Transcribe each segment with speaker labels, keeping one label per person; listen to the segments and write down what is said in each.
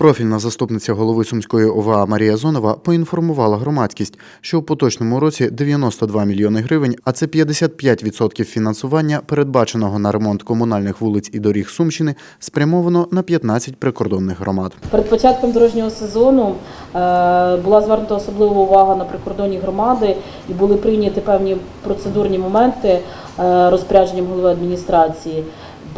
Speaker 1: Профільна заступниця голови Сумської ОВА Марія Зонова поінформувала громадськість, що у поточному році 92 мільйони гривень, а це 55% фінансування, передбаченого на ремонт комунальних вулиць і доріг Сумщини, спрямовано на 15 прикордонних громад.
Speaker 2: Перед початком дорожнього сезону е, була звернута особлива увага на прикордонні громади і були прийняті певні процедурні моменти е, розпорядженням голови адміністрації,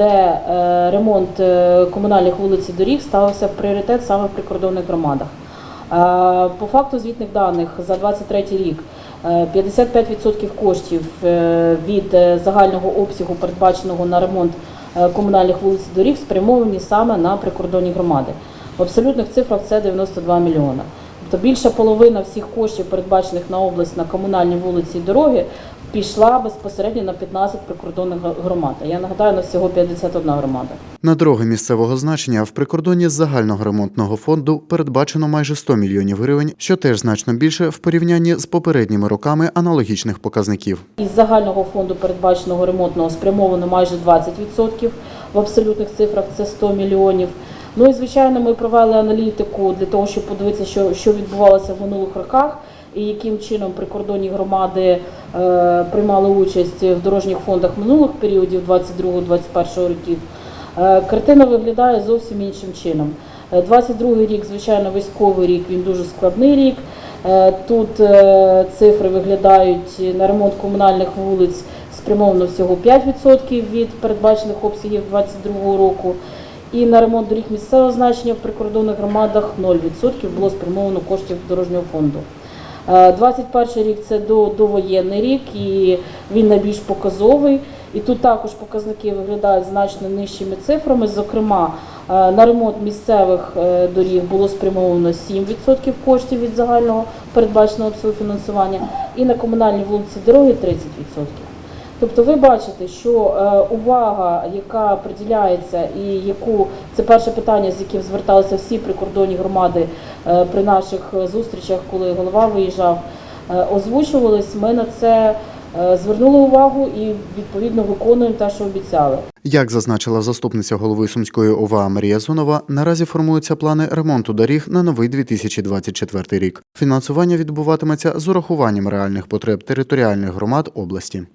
Speaker 2: де е, ремонт е, комунальних вулиць і доріг ставився в пріоритет саме в прикордонних громадах. Е, По факту звітних даних за 2023 рік е, 55% коштів від загального обсягу, передбаченого на ремонт комунальних вулиць і доріг, спрямовані саме на прикордонні громади. В абсолютних цифрах це 92 мільйона. Тобто більша половина всіх коштів, передбачених на область на комунальні вулиці і дороги, пішла безпосередньо на 15 прикордонних громад. Я нагадаю, на всього 51 громада.
Speaker 1: На дороги місцевого значення в прикордонні з загального ремонтного фонду передбачено майже 100 мільйонів гривень, що теж значно більше в порівнянні з попередніми роками аналогічних показників.
Speaker 2: Із загального фонду передбаченого ремонтного спрямовано майже 20%, в абсолютних цифрах це 100 мільйонів. Ну і звичайно, ми провели аналітику для того, щоб подивитися, що, що відбувалося в минулих роках і яким чином прикордонні громади е, приймали участь в дорожніх фондах минулих періодів 22-21 років. Е, картина виглядає зовсім іншим чином. Е, 22 рік, звичайно, військовий рік, він дуже складний рік. Е, Тут е, цифри виглядають на ремонт комунальних вулиць спрямовано всього 5% від передбачених обсягів 2022 року. І на ремонт доріг місцевого значення в прикордонних громадах 0% було спрямовано коштів дорожнього фонду. Е, 21 рік це до, довоєнний рік і він найбільш показовий. І тут також показники виглядають значно нижчими цифрами. Зокрема, е, на ремонт місцевих е, доріг було спрямовано 7% коштів від загального передбаченого фінансування, і на комунальні вулиці дороги 30%. Тобто ви бачите, що е, увага, яка приділяється, і яку це перше питання, з яким зверталися всі прикордонні громади е, при наших е, зустрічах, коли голова виїжджав, озвучувались. Ми на це звернули увагу і відповідно виконуємо те, що обіцяли.
Speaker 1: Як зазначила заступниця голови Сумської ОВА Марія Зонова, наразі формуються плани ремонту доріг на новий 2024 рік. Фінансування відбуватиметься з урахуванням реальних потреб територіальних громад області.